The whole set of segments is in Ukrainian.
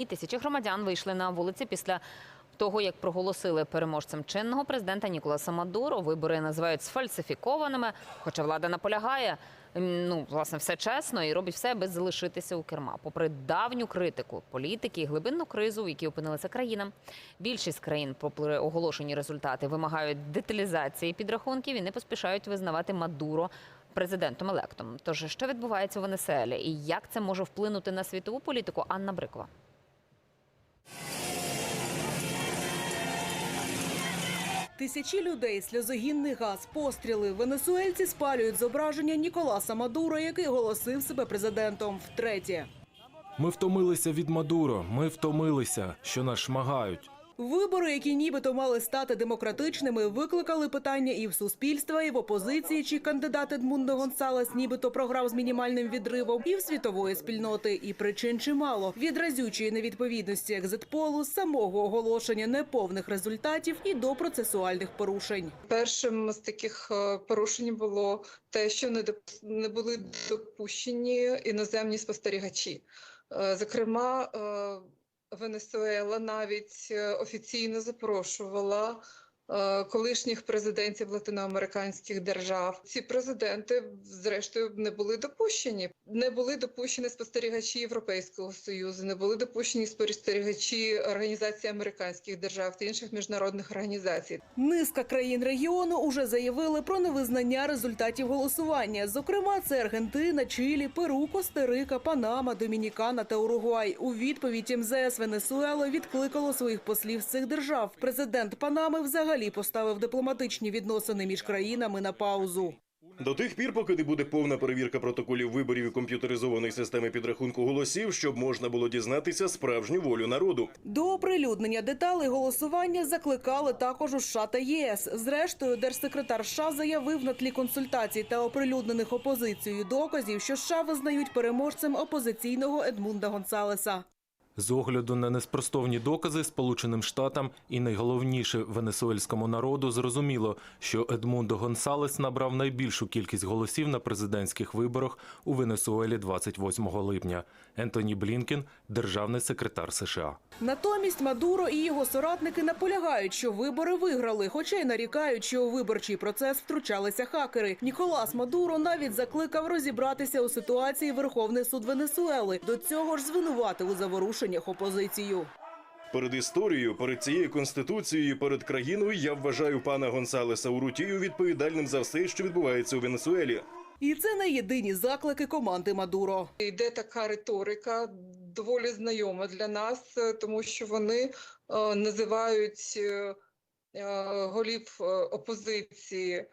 І тисячі громадян вийшли на вулиці після того, як проголосили переможцем чинного президента Ніколаса Мадуро. Вибори називають сфальсифікованими, хоча влада наполягає. Ну, власне, все чесно і робить все, аби залишитися у керма. Попри давню критику політики і глибинну кризу, в якій опинилася країна, більшість країн, попри оголошені результати, вимагають деталізації підрахунків і не поспішають визнавати Мадуро президентом електом. Тож що відбувається у Венесуелі і як це може вплинути на світову політику? Анна Брикова. Тисячі людей, сльозогінний газ, постріли. Венесуельці спалюють зображення Ніколаса Мадуро, який голосив себе президентом втретє. Ми втомилися від Мадуро. Ми втомилися, що нас шмагають. Вибори, які нібито мали стати демократичними, викликали питання і в суспільства, і в опозиції, чи кандидат Едмундо Гонсалес нібито програв з мінімальним відривом, і в світової спільноти. І причин чимало від разючої невідповідності екзитполу, самого оголошення неповних результатів і до процесуальних порушень. Першим з таких е, порушень було те, що не були допущені іноземні спостерігачі. Е, Зокрема, е, Венесуела навіть е, офіційно запрошувала колишніх президентів латиноамериканських держав. Ці президенти, зрештою, не були допущені. Не були допущені спостерігачі Європейського союзу, не були допущені спостерігачі Організації американських держав та інших міжнародних організацій. Низка країн регіону уже заявили про невизнання результатів голосування. Зокрема, це Аргентина, Чилі, Перу, Костерика, Панама, Домінікана та Уругвай. У відповідь МЗС Венесуели відкликало своїх послів з цих держав. Президент Панами взагалі поставив дипломатичні відносини між країнами на паузу. До тих пір, поки не буде повна перевірка протоколів виборів і комп'ютеризованої системи підрахунку голосів, щоб можна було дізнатися справжню волю народу. До оприлюднення деталей голосування закликали також у США та ЄС. Зрештою, держсекретар США заявив на тлі консультацій та оприлюднених опозицією доказів, що США визнають переможцем опозиційного Едмунда Гонсалеса. З огляду на неспростовні докази Сполученим Штатам і найголовніше венесуельському народу зрозуміло, що Едмундо Гонсалес набрав найбільшу кількість голосів на президентських виборах у Венесуелі 28 липня. Ентоні Блінкен, державний секретар США. Натомість Мадуро і його соратники наполягають, що вибори виграли, хоча й нарікають, що у виборчий процес втручалися хакери. Ніколас Мадуро навіть закликав розібратися у ситуації Верховний суд Венесуели. До цього ж звинуватив у заворушеннях опозицію. Перед історією, перед цією конституцією, перед країною я вважаю пана Гонсалеса Урутію відповідальним за все, що відбувається у Венесуелі. І це не єдині заклики команди Мадуро. Йде така риторика, доволі знайома для нас, е, тому що вони е, називають е, е, голів е, опозиції е,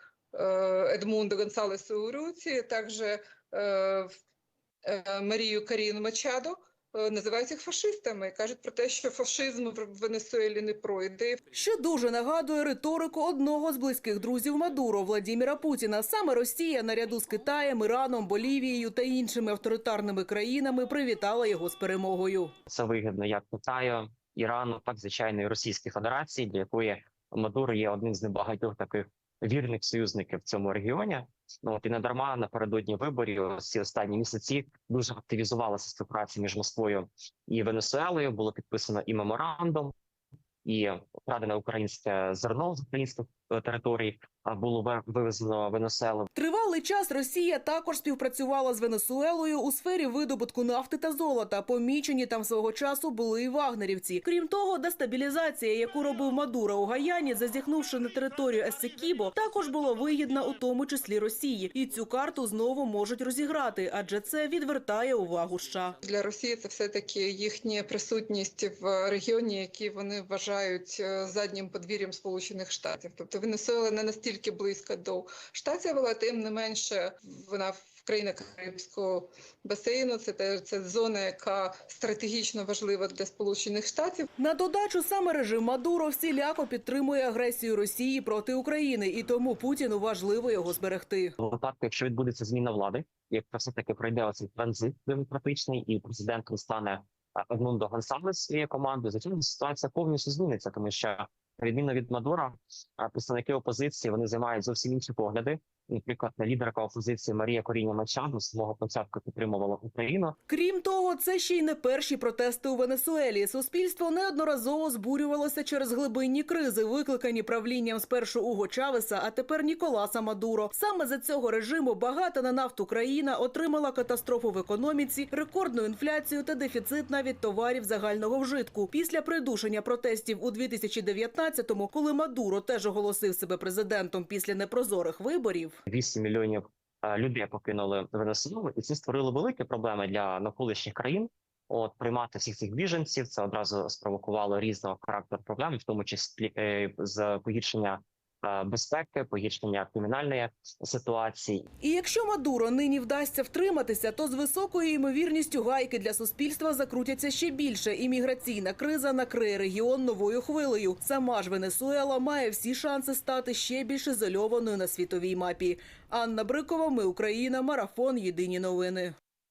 Едмунда Гонсалеса Уруці, також е, е, Марію Каріну Мачадо. Е, Називають їх фашистами кажуть про те, що фашизм в Венесуелі не пройде, Що дуже нагадує риторику одного з близьких друзів Мадуро Владіміра Путіна. Саме Росія наряду з Китаєм, Іраном, Болівією та іншими авторитарними країнами привітала його з перемогою. Це вигідно як Китаю, Ірану, так звичайно і Російській Федерації, для якої Мадуро є одним з небагатьох таких вірних союзників в цьому регіоні. Ну от і не дарма напередодні виборів ці останні місяці дуже активізувалася співпраця між Москвою і Венесуелою. Було підписано і меморандум, і вкрадене українське зерно з українських е, територій було ве- вивезено в Тривалий час Росія також співпрацювала з Венесуелою у сфері видобутку нафти та золота. Помічені там свого часу були і вагнерівці. Крім того, дестабілізація, яку робив Мадуро у Гаяні, зазіхнувши на територію Есекібо, також була вигідна у тому числі Росії. І цю карту знову можуть розіграти, адже це відвертає увагу США. Для Росії це все-таки їхня присутність в регіоні, який вони вважають е, заднім подвір'ям Сполучених Штатів. Тобто Венесуела не настільки близька до штатів, але тим не менше вона в країнах Карибського басейну. Це те- це зона, яка стратегічно важлива для Сполучених Штатів. На додачу саме режим Мадуро всіляко підтримує агресію Росії проти України, і тому Путіну важливо його зберегти. В випадку, якщо відбудеться зміна влади, якщо все таки пройде оцей транзит демократичний, і президентом стане Едмундо Гонсалес своєю командою, звичайно, ситуація повністю зміниться, тому що Відміну від Мадура, представники опозиції вони займають зовсім інші погляди. Наприклад, лідерка опозиції Марія Коріння Мачаду з самого початку підтримувала Україну. Крім того, це ще й не перші протести у Венесуелі. Суспільство неодноразово збурювалося через глибинні кризи, викликані правлінням спершу Уго Чавеса, а тепер Ніколаса Мадуро. Саме за цього режиму багата на нафту країна отримала катастрофу в економіці, рекордну інфляцію та дефіцит навіть товарів загального вжитку. Після придушення протестів у 2019-му, коли Мадуро теж оголосив себе президентом після непрозорих виборів. 8 мільйонів е, людей покинули Венесуелу, і це створило великі проблеми для навколишніх країн. От приймати всіх цих біженців це одразу спровокувало різного характеру проблем, в тому числі е, з погіршення безпеки, погіршення кримінальної ситуації. І якщо Мадуро нині вдасться втриматися, то з високою ймовірністю гайки для суспільства закрутяться ще більше. І міграційна криза накриє регіон новою хвилею. Сама ж Венесуела має всі шанси стати ще більш ізольованою на світовій мапі. Анна Брикова, ми Україна, марафон. Єдині новини.